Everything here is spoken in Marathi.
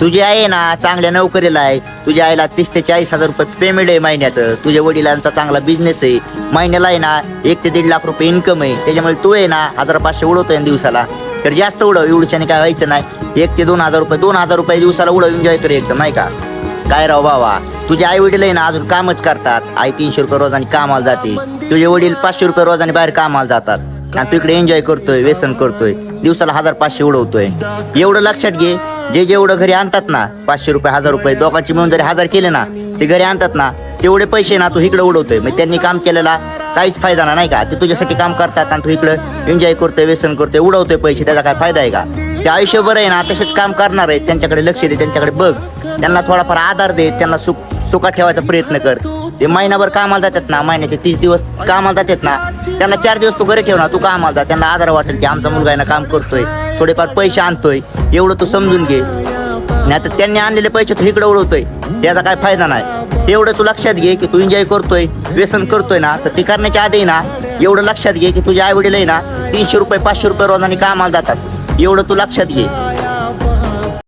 तुझी आई आहे ना चांगल्या नोकरीला आहे. तुझ्या आईला तीस ते चाळीस हजार रुपये पेमेंट आहे महिन्याचं. तुझ्या वडिलांचा चांगला बिझनेस आहे. महिन्याला आहे ना एक ते दीड लाख रुपये इन्कम आहे. त्याच्यामुळे तू आहे ना हजार पाचशे उडवतोय ना दिवसाला. तर जास्त उडव एवढ्याने काय व्हायचं नाही. एक ते दोन हजार रुपये दोन हजार रुपये दिवसाला उडव एन्जॉय कर एकदम नाही का? काय राव बाबा तुझे आई वडील आहे ना अजून कामच करतात. आई तीनशे रुपये रोजाने कामाला जाते. तुझे वडील पाचशे रुपये रोजाने बाहेर कामाला जातात. आणि तू इकडे एन्जॉय करतोय व्यसन करतोय. दिवसाला हजार पाचशे उडवतोय. एवढं लक्षात घे जे जेवढं घरी आणतात ना पाचशे रुपये हजार रुपये दोघांची मिळून जरी हजार केले ना ते घरी आणतात ना तेवढे पैसे ना तू इकडे उडवतोय. मग त्यांनी काम केलेला काहीच फायदा ना नाही का? ते तुझ्यासाठी काम करतात आणि तू इकडं एन्जॉय करतोय व्यसन करतोय उडवतोय पैसे त्याचा काय फायदा आहे का? ते आयुष्यभर आहे ना तसेच काम करणार आहे त्यांच्याकडे लक्ष दे त्यांच्याकडे बघ. त्यांना थोडाफार आधार दे त्यांना सुख सुखात ठेवायचा प्रयत्न कर. ते महिनाभर कामाला जातात ना महिन्याचे तीस दिवस कामाला जातात ना. त्यांना चार दिवस तू घरी ठेव ना तू कामाला जा. त्यांना आधार वाटेल की आमचा मुलगा यांना ना काम करतोय. थोडेफार पैसे आणतोय. एवढं तू समजून घे. नाही तर त्यांनी आणलेले पैसे तू इकडे उडवतोय. त्याचा काय फायदा नाही. एवढं तू लक्षात घे की तू एन्जॉय करतोय व्यसन करतोय ना. तर ते करण्याच्या आधी ना एवढं लक्षात घे की तुझे आई वडील आहे ना तीनशे रुपये पाचशे रुपये रोजाने कामाला जातात. एवढं तू लक्षात घे.